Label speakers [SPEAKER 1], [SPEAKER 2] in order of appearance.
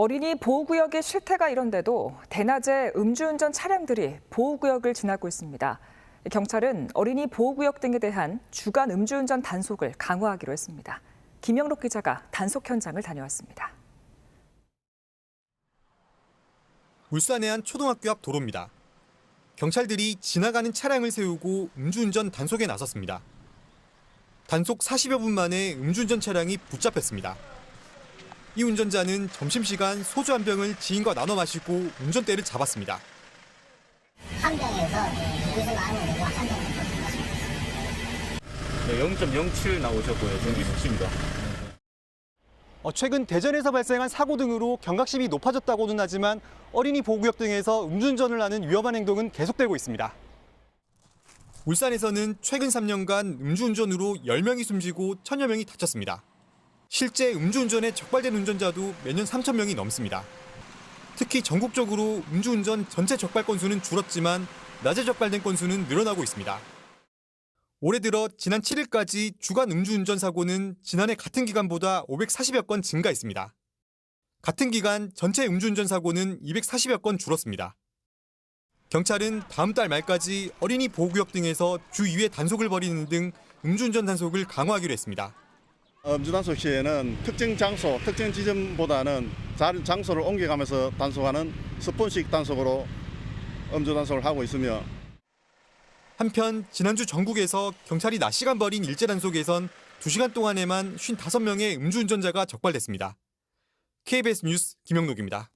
[SPEAKER 1] 어린이 보호구역의 실태가 이런데도 대낮에 음주운전 차량들이 보호구역을 지나고 있습니다. 경찰은 어린이 보호구역 등에 대한 주간 음주운전 단속을 강화하기로 했습니다. 김영록 기자가 단속 현장을 다녀왔습니다.
[SPEAKER 2] 울산의 한 초등학교 앞 도로입니다. 경찰들이 지나가는 차량을 세우고 음주운전 단속에 나섰습니다. 단속 40여 분 만에 음주운전 차량이 붙잡혔습니다. 이 운전자는 점심시간 소주 한 병을 지인과 나눠 마시고 운전대를 잡았습니다.
[SPEAKER 3] 한 병에서 여기서 나오는 거한 병.
[SPEAKER 4] 네, 0.07 나오셨고요. 전기 수치입니다.
[SPEAKER 5] 어, 최근 대전에서 발생한 사고 등으로 경각심이 높아졌다고는 하지만 어린이 보호구역 등에서 음주운전을 하는 위험한 행동은 계속되고 있습니다.
[SPEAKER 2] 울산에서는 최근 3년간 음주운전으로 10명이 숨지고 1000여 명이 다쳤습니다. 실제 음주운전에 적발된 운전자도 매년 3천 명이 넘습니다. 특히 전국적으로 음주운전 전체 적발 건수는 줄었지만 낮에 적발된 건수는 늘어나고 있습니다. 올해 들어 지난 7일까지 주간 음주운전 사고는 지난해 같은 기간보다 540여 건 증가했습니다. 같은 기간 전체 음주운전 사고는 240여 건 줄었습니다. 경찰은 다음 달 말까지 어린이 보호구역 등에서 주 2회 단속을 벌이는 등 음주운전 단속을 강화하기로 했습니다.
[SPEAKER 6] 음주단 속 시에는 특정 장소, 특정 지점보다는 장소를 옮겨가면서 단속하는 스폰식 단속으로 음주 단속을 하고 있으며
[SPEAKER 2] 한편 지난주 전국에서 경찰이 낮 시간 벌인 일제 단속에선 2시간 동안에만 55명의 음주운전자가 적발됐습니다. KBS 뉴스 김영록입니다.